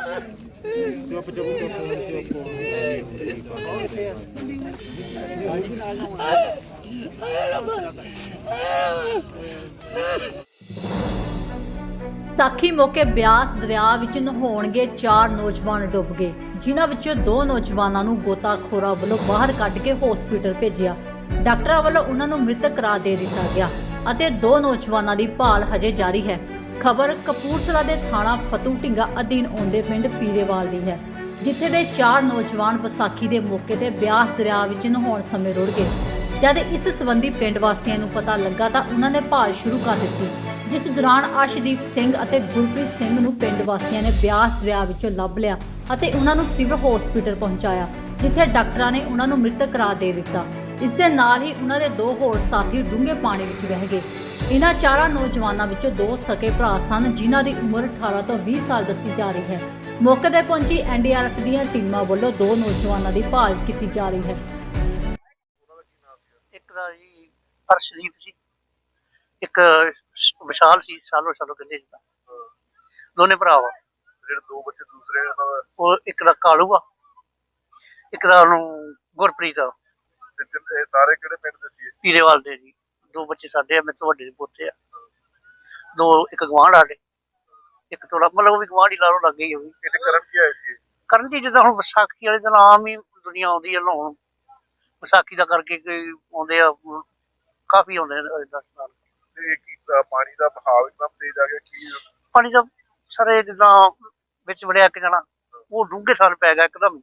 ਚੁੱਪ ਚੁੱਪ ਚੁੱਪ ਸਾਖੀ ਮੌਕੇ ਬਿਆਸ ਦਰਿਆ ਵਿੱਚ ਨਹਾਉਣਗੇ ਚਾਰ ਨੌਜਵਾਨ ਡੁੱਬ ਗਏ, ਜਿਨ੍ਹਾਂ ਵਿੱਚੋਂ ਦੋ ਨੌਜਵਾਨਾਂ ਨੂੰ ਗੋਤਾਖੋਰਾਂ ਵੱਲੋਂ ਬਾਹਰ ਕੱਢ ਕੇ ਹਸਪੀਟਲ ਭੇਜਿਆ। ਡਾਕਟਰਾਂ ਵੱਲੋਂ ਉਹਨਾਂ ਨੂੰ ਮ੍ਰਿਤਕ ਕਰਾਰ ਦੇ ਦਿੱਤਾ ਗਿਆ ਅਤੇ ਦੋ ਨੌਜਵਾਨਾਂ ਦੀ ਭਾਲ ਹਜੇ ਜਾਰੀ ਹੈ। ਖਬਰ ਕਪੂਰਥਲਾ ਦੇ ਥਾਣਾ ਫਤੂ ਢਿੰਗਾ ਅਧੀਨ ਆਉਂਦੇ ਪਿੰਡ ਪੀਰੇਵਾਲ ਦੀ ਹੈ, ਜਿੱਥੇ ਦੇ ਚਾਰ ਨੌਜਵਾਨ ਵਿਸਾਖੀ ਦੇ ਮੌਕੇ ਤੇ ਬਿਆਸ ਦਰਿਆ ਵਿੱਚ ਨਹਾਉਣ ਸਮੇਂ ਰੁੜ ਗਏ। ਜਦ ਇਸ ਸੰਬੰਧੀ ਪਿੰਡ ਵਾਸੀਆਂ ਨੂੰ ਪਤਾ ਲੱਗਾ ਤਾਂ ਉਹਨਾਂ ਨੇ ਭਾਲ ਸ਼ੁਰੂ ਕਰ ਦਿੱਤੀ, ਜਿਸ ਦੌਰਾਨ ਅਰਸ਼ਦੀਪ ਸਿੰਘ ਅਤੇ ਗੁਰਪ੍ਰੀਤ ਸਿੰਘ ਨੂੰ ਪਿੰਡ ਵਾਸੀਆਂ ਨੇ ਬਿਆਸ ਦਰਿਆ ਵਿੱਚੋਂ ਲੱਭ ਲਿਆ ਅਤੇ ਉਹਨਾਂ ਨੂੰ ਸਿਵਲ ਹਸਪੀਟਲ ਪਹੁੰਚਾਇਆ, ਜਿੱਥੇ ਡਾਕਟਰਾਂ ਨੇ ਉਹਨਾਂ ਨੂੰ ਮ੍ਰਿਤਕ ਕਰਾਰ ਦੇ ਦਿੱਤਾ। ਇਸ ਦੇ ਨਾਲ ਹੀ ਉਹਨਾਂ ਦੇ ਦੋ ਹੋਰ ਸਾਥੀ ਡੂੰਘੇ ਪਾਣੀ ਵਿੱਚ ਵਹਿ ਗਏ। ਇਹਨਾਂ ਚਾਰਾਂ ਨੌਜਵਾਨਾਂ ਵਿੱਚੋਂ ਦੋ ਸਕੇ ਭਰਾ ਸਨ ਜਿਨ੍ਹਾਂ ਦੀ ਉਮਰ 18 ਤੋਂ 20 ਸਾਲ ਦੱਸੀ ਜਾ ਰਹੀ ਹੈ। ਮੌਕੇ ਤੇ ਪਹੁੰਚੀ ਐਨਡੀਆਰਐਫ ਦੀਆਂ ਟੀਮਾਂ ਵੱਲੋਂ ਦੋ ਨੌਜਵਾਨਾਂ ਦੀ ਭਾਲ ਕੀਤੀ ਜਾ ਰਹੀ ਹੈ। ਇੱਕ ਦਾ ਜੀ ਅਰਸ਼ਦੀਪ ਸੀ ਇੱਕ ਸ਼- ਵਿਸ਼ਾਲ ਸੀ ਸਾਲੋ ਸਾਲੋ ਕਹਿੰਦੇ ਜੀ ਦੋਨੇ ਭਰਾ ਵਾ। ਜਿਹੜੇ ਦੋ ਬੱਚੇ ਦੂਸਰੇ ਉਹਨਾਂ ਦਾ? ਉਹ ਇੱਕ ਦਾ ਕਾਲੂ ਆ ਇੱਕ ਦਾ ਉਹਨੂੰ ਗੁਰਪ੍ਰੀਤ ਆ। ਤੇ ਤਿੰਨ- ਇਹ ਸਾਰੇ ਕਿਹੜੇ ਪਿੰਡ ਦੇ ਸੀ ਪੀਰੇਵਾਲ ਦੇ ਜੀ। ਦੋ ਬੱਚੇ ਸਾਡੇ ਆ ਮੇਰੇ ਤੋਂ ਵੱਡੇ ਦੇ ਪੋਤੇ ਆ। ਦੋ ਇੱਕ ਗਵਾਂਢ ਸਾਡੇ। ਇੱਕ ਥੋੜਾ ਮਤਲਬ ਉਹ ਵੀ ਗਵਾਂਢ ਹੀ ਲਾ ਲੋ ਲੱਗ ਗਈ ਉਹ ਵੀ। ਇਹਦੇ ਕਰਨ ਕੀ ਆਏ ਸੀ ਕਰਨ ਜੀ ਜਿੱਦਾਂ ਹੁਣ ਵਿਸਾਖੀ ਵਾਲੇ ਦਿਨ ਆਮ ਹੀ ਦੁਨੀਆ ਆਉਂਦੀ ਹੈ ਲਾਉਣ। ਵਿਸਾਖੀ ਦਾ ਕਰਕੇ ਕੋਈ ਆਉਂਦੇ ਆ ਕਾਫੀ ਆਉਂਦੇ ਨੇ ਇਦਾਂ ਤੇ ਕੀ ਅ, ਪਾਣੀ ਦਾ ਬਹਾਵ ਇਤਨਾ ਤੇਜ਼ ਆ ਗਿਆ ਕੀ ਪਾਣੀ ਦਾ ਸਾਰੇ ਜਿੱਦਾਂ ਵਿੱਚ ਵੜਿਆ ਇੱਕ ਜਣਾ ਉਹ ਡੂੰਘੇ ਸਾਲ ਪੈ ਗਿਆ ਇੱਕਦਮ।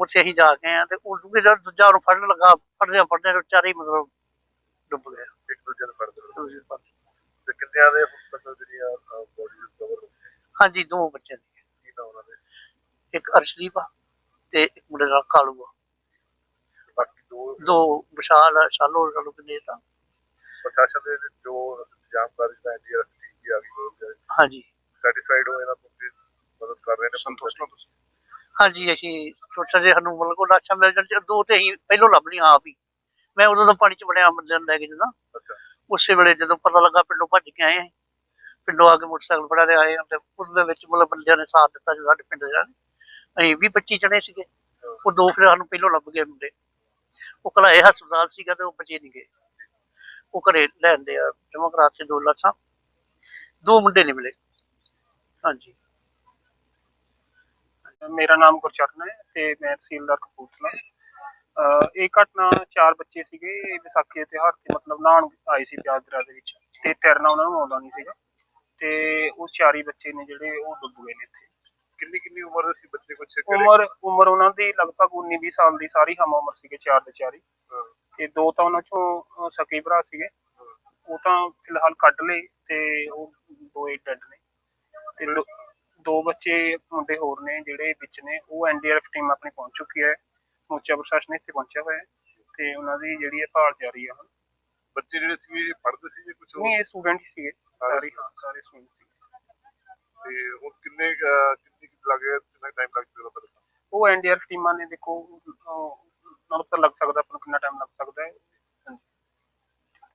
ਉੱਥੇ ਅਸੀਂ ਜਾ ਕੇ ਆਏ ਆ ਤੇ ਉਹ ਡੂੰਘੇ ਸਾਲ ਦੂਜਾ ਉਹਨੂੰ ਫੜਨ ਲੱਗਾ ਫੜਦਿਆਂ ਫੜਦਿਆਂ ਉਹ ਚਾਰੇ ਹੀ ਮਤਲਬ ਡੁੱਬ ਗਿਆ ਇੱਕ ਦੂਜੇ ਨੂੰ ਫੜਦੇ ਰਹੇ। ਦੂਜੇ ਪਾਸੇ। ਤੇ ਕਿੰਨਿਆਂ ਦੇ ਹੁਣ ਤੱਕ ਜਿਹੜੀਆਂ ਬੋਡੀ ਕਵਰ ਹਾਂਜੀ ਦੋ ਬੱਚੇ ਨੇ ਕੀ ਨਾ ਉਹਨਾਂ ਦੇ? ਇੱਕ ਅਰਸ਼ਦੀਪ ਆ ਤੇ ਇੱਕ ਮੁੰਡੇ ਦਾ ਕਾਲੂ ਆ। ਤੇ ਬਾਕੀ ਦੋ ਦੋ ਵਿਸ਼ਾਲ ਆ, ਸ਼ਾਲੋ ਸ਼ਾਲੋ ਕਿੰਨੇ ਤਾਂ। ਪ੍ਰਸ਼ਾਸਨ ਦੇ ਜੋ ਇੰਤਜ਼ਾਮਕਾਰੀ ਦਾ ਇੰਡੀਆ ਟੀਮ ਵੀ ਆ ਗਈ ਹੋ ਗਿਆ ਹਾਂਜੀ। ਸੈਟੀਸਫਾਈਡ ਹੋ ਇਹਨਾਂ ਤੋਂ ਕਿ ਮਦਦ ਕਰ ਰਹੇ ਨੇ? ਸੰਤੁਸ਼ਟ ਹੋ ਤੁਸੀਂ। ਹਾਂਜੀ ਅਸੀਂ ਸੋਚਿਆ ਜੇ ਸਾਨੂੰ ਮਤਲਬ ਕੋ ਲਾਸ਼ਾਂ ਮਿਲ ਜਾਣ ਦੋ ਤੇ ਅਸੀਂ ਪਹਿਲੋਂ ਲੱਭ ਲਈਆਂ ਆਪ ਹੀ। ਮੈਂ ਉਦੋਂ ਤਾਂ ਪਾਣੀ ਚ ਬੰਦੇ ਨੂੰ ਲੈ ਕੇ ਜਦੋਂ। ਉਸੇ ਵੇਲੇ ਜਦੋਂ ਪਤਾ ਲੱਗਾ ਪਿੰਡੋਂ ਭੱਜ ਕੇ ਆਏ ਅਸੀਂ। ਪਿੰਡੋਂ ਆ ਕੇ ਮੋਟਰਸਾਈਕਲ ਫੜਾ ਦੇ ਆਏ ਹਾਂ ਤੇ ਉਸ ਦੇ ਵਿੱਚ ਮਤਲਬ ਬੰਦਿਆਂ ਨੇ ਸਾਥ ਦਿੱਤਾ ਜੋ ਸਾਡੇ ਪਿੰਡ ਦੇ ਅਸੀਂ ਵੀਹ 25 ਜਣੇ ਸੀਗੇ। ਉਹ ਦੋ ਫਿਰ ਸਾਨੂੰ ਪਹਿਲੋਂ ਲੱਭ ਗਏ ਮੁੰਡੇ। ਉਹ ਕਲਾਏ ਹਸਪਤਾਲ ਸੀਗਾ ਤੇ ਉਹ ਬਚੇ ਨਹੀਂ ਗਏ। ਉਹ ਘਰੇ ਲੈਂਦੇ ਆ ਜਮਾ ਕਰਾ ਕੇ ਦੋ ਲੱਖਾਂ ਦੋ ਮੁੰਡੇ ਨਹੀਂ ਮਿਲੇ। ਹਾਂਜੀ। ਮੇਰਾ ਨਾਮ ਗੁਰਚਰਨ ਹੈ ਤੇ ਮੈਂ ਤਹਿਸੀਲਦਾਰ ਕਪੂਰਥਲਾ। ਇਹ ਘਟਨਾ ਚਾਰ ਬੱਚੇ ਸੀਗੇ ਵਿਸਾਖੀ ਦੇ ਤਿਉਹਾਰ ਤੇ ਮਤਲਬ ਨਹਾਉਣ ਆਏ ਸੀ ਪਿਆਜ਼ ਦਰਿਆ ਦੇ ਵਿੱਚ ਤੇ ਤੈਰਨਾ ਉਹਨਾਂ ਨੂੰ ਆਉਂਦਾ ਨਹੀਂ ਸੀਗਾ ਤੇ ਉਹ ਚਾਰੀ ਬੱਚੇ ਨੇ ਜਿਹੜੇ ਉਹ ਡੁੱਬ ਗਏ ਨੇ ਇੱਥੇ। ਕਿੰਨੀ ਕਿੰਨੀ ਉਮਰ ਦੇ ਸੀ ਬੱਚੇ ਕੁਛ ਉਮਰ ਉਮਰ ਉਹਨਾਂ ਦੀ ਲਗਭਗ 19 20 ਸਾਲ ਦੀ ਸਾਰੀ ਹਮ ਉਮਰ ਸੀਗੇ ਚਾਰ ਦੇ ਚਾਰੀ। ਤੇ ਦੋ ਤਾਂ ਉਹਨਾਂ ਚੋਂ ਸਕੇ ਭਰਾ ਸੀਗੇ। ਉਹ ਤਾਂ ਫਿਲਹਾਲ ਕੱਢ ਲਏ ਤੇ ਉਹ ਦੋ ਹੀ ਡੈਡ ਨੇ। ਤੇ ਦੋ- ਬੱਚੇ ਮੁੰਡੇ ਹੋਰ ਨੇ ਜਿਹੜੇ ਵਿੱਚ ਨੇ ਉਹ ਐਨਡੀਆਰਐਫ ਟੀਮ ਆਪਣੀ ਪਹੁੰਚ ਚੁੱਕੀ ਹੈ। ਸਮੁੱਚਾ ਪ੍ਰਸ਼ਾਸਨ ਇੱਥੇ ਪਹੁੰਚਿਆ ਹੋਇਆ ਹੈ ਤੇ ਉਹਨਾਂ ਦੀ ਜਿਹੜੀ ਹੈ ਭਾਲ ਜਾਰੀ ਹੈ ਹੁਣ। ਬੱਚੇ ਜਿਹੜੇ ਸੀ ਪੜ੍ਹਦੇ ਸੀ ਜਾਂ ਕੁਝ ਨਹੀਂ ਇਹ ਸਟੂਡੈਂਟ ਸੀਗੇ। ਸਾਰੇ ਹਾਂ ਸਾਰੇ ਸਟੂਡੈਂਟ ਸੀਗੇ। ਤੇ ਹੁਣ ਕਿੰਨੇ ਕਿੰਨੀ ਲੱਗੇ ਕਿੰਨਾ ਟਾਈਮ ਲੱਗ ਜਾਊਗਾ ਪਤਾ ਉਹ ਐਨਡੀਆਰਐਫ ਟੀਮਾਂ ਨੇ ਦੇਖੋ ਅਹ, ਉਹਨਾਂ ਨੂੰ ਪਤਾ ਲੱਗ ਸਕਦਾ ਆਪਾਂ ਨੂੰ ਕਿੰਨਾ ਟਾਈਮ ਲੱਗ ਸਕਦਾ ਹੈ।